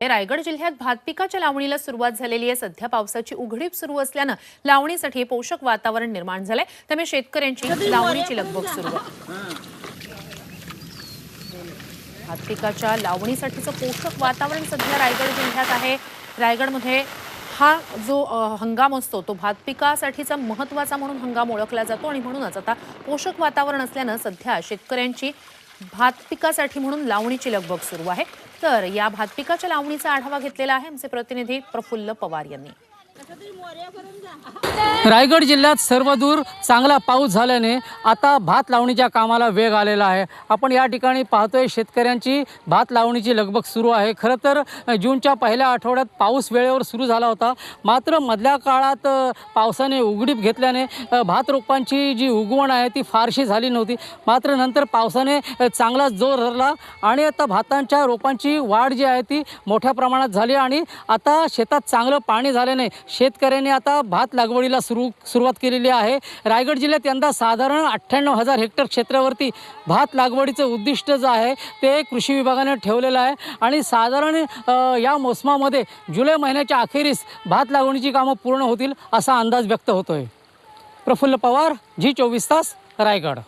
रायगड जिल्ह्यात भात पिकाच्या लावणीला सुरुवात झालेली आहे. सध्या पावसाची उघडीप सुरू असल्यानं लावणीसाठी पोषक वातावरण निर्माण झालंय. त्यामुळे शेतकऱ्यांची लावणीची लगबग सुरू आहे. भात पिकाच्या लावणीसाठीचं पोषक वातावरण सध्या रायगड जिल्ह्यात आहे. रायगडमध्ये हा जो हंगाम असतो तो भात पिकासाठीचा महत्त्वाचा म्हणून हंगाम ओळखला जातो आणि म्हणूनच आता पोषक वातावरण असल्यानं सध्या शेतकऱ्यांची भात पिकासाठी म्हणून लावणीची लगबग सुरू आहे. तर या भात पिकाच्या लावणीचा आढावा घेतलेला आहे आमचे प्रतिनिधी प्रफुल्ल पवार यांनी. रायगड जिल्ह्यात सर्वदूर चांगला पाऊस झाल्याने आता भात लावणीच्या कामाला वेग आलेला आहे. आपण या ठिकाणी पाहतोय शेतकऱ्यांची भात लावणीची लगबग सुरू आहे. खरं तर जूनच्या पहिल्या आठवड्यात पाऊस वेळेवर सुरू झाला होता. मात्र मधल्या काळात पावसाने उघडीप घेतल्याने भात रोपांची जी उगवण आहे ती फारशी झाली नव्हती. मात्र नंतर पावसाने चांगलाच जोर धरला आणि आता भातांच्या रोपांची वाढ जी आहे ती मोठ्या प्रमाणात झाली आणि आता शेतात चांगलं पाणी झाल्याने शेतकऱ्यांनी आता भात लागवडीला सुरू सुरुवात केलेली आहे. रायगड जिल्ह्यात यंदा साधारण अठ्ठ्याण्णव हजार हेक्टर क्षेत्रावरती भात लागवडीचं उद्दिष्ट जे आहे ते कृषी विभागाने ठेवलेलं आहे. आणि साधारण या मोसमामध्ये जुलै महिन्याच्या अखेरीस भात लागवडीची कामं पूर्ण होतील असा अंदाज व्यक्त होतो आहे प्रफुल्ल पवार झी चोवीस तास रायगड.